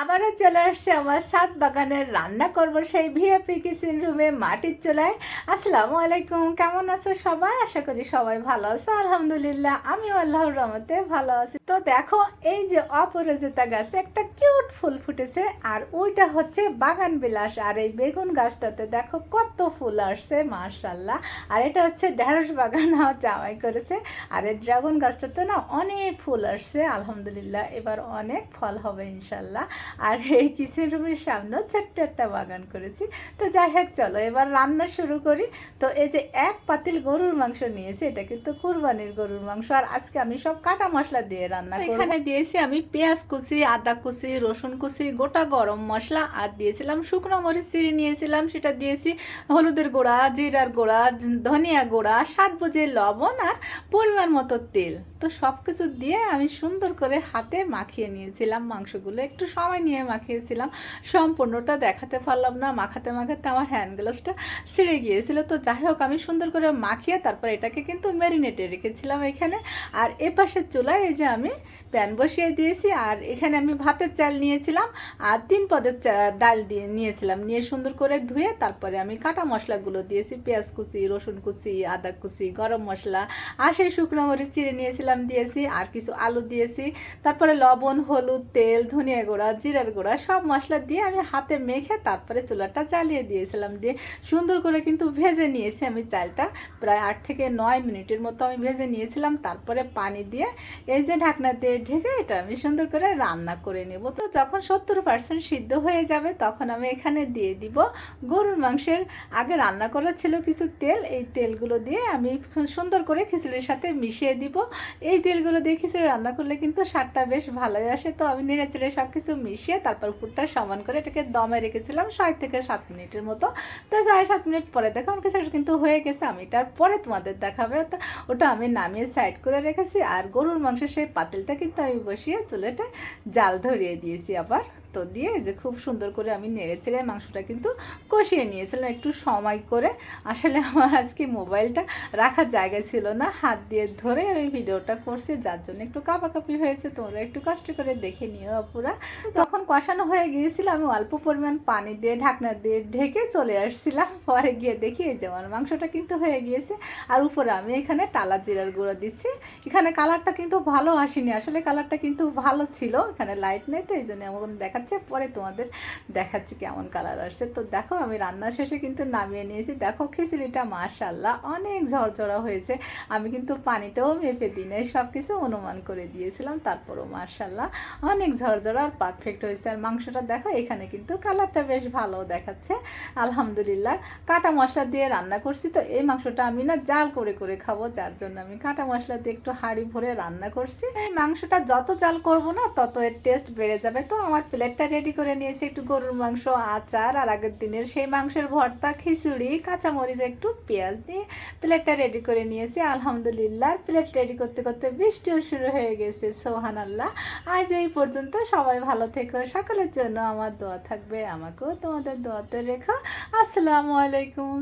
আবারও চলে আসছে আমার সাত বাগানের রান্না করব সেই ভিআইপি কিচেন রুমে মাটির চুলায়। আসসালামু আলাইকুম, কেমন আছো সবাই? আশা করি সবাই ভালো আছো। আলহামদুলিল্লাহ, আমিও আল্লাহর রহমতে ভালো আছি। তো দেখো, এই যে অপরাজিতা গাছে একটা কিউট ফুল ফুটেছে, আর ওইটা হচ্ছে বাগান বিলাস। আর এই বেগুন গাছটাতে দেখো কত ফুল আসছে মার্শাল্লাহ আর এটা হচ্ছে ঢেঁড়স বাগান জামাই করেছে। আর এই ড্রাগন গাছটাতে না অনেক ফুল আসছে, আলহামদুলিল্লাহ। এবার অনেক ফল হবে ইনশাল্লাহ আর এই কিচেন রুমের সামনেও ছোট্ট একটা বাগান করেছি। তো যাই হোক চলো এবার রান্না শুরু করি। তো এই যে এক পাতিল গরুর মাংস নিয়েছি এটা কিন্তু কুরবানির গরুর মাংস। আর আজকে আমি সব কাটা মশলা দিয়ে রান্না করব। এখানে দিয়েছি আমি পেঁয়াজ কুচি আদা কুচি রসুন কুচি গোটা গরম মশলা আর দিয়েছিলাম শুকনো মরিচ চিড়ে নিয়েছিলাম সেটা দিয়েছি হলুদের গুঁড়া জিরার গুঁড়া ধনিয়া গুঁড়া স্বাদ বুঝে লবণ আর পরিমাণ মতো তেল। তো সব কিছু দিয়ে আমি সুন্দর করে হাতে মাখিয়ে নিয়েছিলাম মাংসগুলো। একটু সময় নিয়ে মাখিয়েছিলাম। সম্পূর্ণটা দেখাতে পারলাম না। মাখাতে মাখাতে আমার হ্যান্ড গ্লাভসটা ছিঁড়ে গিয়েছিল। তো যাই হোক, আমি সুন্দর করে মাখিয়ে তারপর এটাকে কিন্তু ম্যারিনেটে রেখেছিলাম এখানে। আর এ পাশের চুলায় এই যে আমি প্যান বসিয়ে দিয়েছি। আর এখানে আমি ভাতের চাল নিয়েছিলাম। আর তিন পদের ডাল দিয়ে নিয়েছিলাম। নিয়ে সুন্দর করে ধুয়ে তারপরে আমি কাটা মশলাগুলো দিয়েছি। পেঁয়াজ কুচি, রসুন কুচি, আদা কুচি, গরম মশলা, আর সেই শুকনো মরিচ চিড়ে নিয়েছিলাম। দিয়েছি, আর কিছু আলু দিয়েছি। তারপরে লবণ, হলুদ, তেল, ধনিয়া গুঁড়া, জিরার গুঁড়া সব মশলা দিয়ে আমি হাতে মেখে তারপরে চুলাটা জ্বালিয়ে দিয়েছিলাম দিয়ে সুন্দর করে কিন্তু ভেজে নিয়েছি আমি চালটা। প্রায় আট থেকে নয় মিনিটের মতো আমি ভেজে নিয়েছিলাম, তারপরে পানি দিয়ে এই যে ঢাকনা দিয়ে ঢেকে এটা আমি সুন্দর করে রান্না করে নেব। তো যখন সত্তর পার্সেন্ট সিদ্ধ হয়ে যাবে তখন আমি এখানে দিয়ে দিব গরুর মাংসের। আগে রান্না করা ছিল কিছু তেল, এই তেলগুলো দিয়ে আমি সুন্দর করে খিচুড়ির সাথে মিশিয়ে দিব। এই তেলগুলো দিয়ে রান্না করলে কিন্তু স্বাদটা বেশ ভালোই আসে। তো আমি নেড়েচেড়ে সব কিছু মিশিয়ে তারপর উপরটা সমান করে এটাকে দমে রেখেছিলাম ছয় থেকে সাত মিনিটের মতো। তো ছয় সাত মিনিট পরে দেখো আমার খিচুড়ি কিন্তু হয়ে গেছে, আমি এটার পরে তোমাদের দেখাবে। তো ওটা আমি নামিয়ে সাইড করে রেখেছি আর গরুর মাংসের সেই পাতিলটা কিন্তু আমি বসিয়ে চুলেটা জাল ধরিয়ে দিয়েছি আবার। তো দিয়ে যে খুব সুন্দর করে আমি নেড়ে মাংসটা কিন্তু কষিয়ে নিয়েছিলাম, একটু সময় করে। আসলে আমার আজকে মোবাইলটা রাখার জায়গা ছিল না, হাত দিয়ে ধরে আমি ভিডিওটা করছি, যার জন্য একটু কাপাকাপি হয়েছে। তোমরা একটু কষ্ট করে দেখে নিও আপুরা। যখন কষানো হয়ে গিয়েছিল, আমি অল্প পরিমাণ পানি দিয়ে ঢাকনা দিয়ে ঢেকে চলে আসছিলাম। পরে গিয়ে দেখি এই যে আমার মাংসটা কিন্তু হয়ে গিয়েছে। আর উপরে আমি এখানে টালা জিরার গুঁড়ো দিচ্ছি। এখানে কালারটা কিন্তু ভালো আসেনি। আসলে কালারটা কিন্তু ভালো ছিল, এখানে লাইট নেই, তো এই জন্য এমন দেখাচ্ছে, পরে তোমাদের দেখাচ্ছি কেমন কালার আসছে। তো দেখো, আমি রান্না শেষে কিন্তু নামিয়ে নিয়েছি। দেখো, খিচুড়িটা মাশাল্লাহ অনেক ঝরঝরা হয়েছে। আমি কিন্তু পানিটাও মেপে দিই নাই সব কিছু অনুমান করে দিয়েছিলাম, তারপরও মাশাল্লাহ অনেক ঝরঝরা আর পারফেক্ট হয়েছে। আর মাংসটা দেখো, এখানে কিন্তু কালারটা বেশ ভালো দেখাচ্ছে। আলহামদুলিল্লাহ, কাটা মশলা দিয়ে রান্না করছি। তো এই মাংসটা আমি না জাল করে করে খাব, যার জন্য আমি কাটা মশলা দিয়ে একটু হাঁড়ি ভরে রান্না করছি। এই মাংসটা যত জাল করব না, তত এর টেস্ট বেড়ে যাবে। তো আমার প্লেটটা রেডি করে নিয়েছি একটু গরুর মাংস, আচার, আর আগের দিনের সেই মাংসের ভর্তা, খিচুড়ি, কাঁচামরিচ, একটু পেঁয়াজ দিয়ে প্লেটটা রেডি করে নিয়েছি। আলহামদুলিল্লাহ প্লেট রেডি করতে করতে বৃষ্টিও শুরু হয়ে গেছে সোহান আল্লাহ আজ এই পর্যন্ত সবাই ভালো থেকো, সকলের জন্য আমার দোয়া থাকবে, আমাকেও তোমাদের দোয়াতে রেখো। আসসালামু আলাইকুম।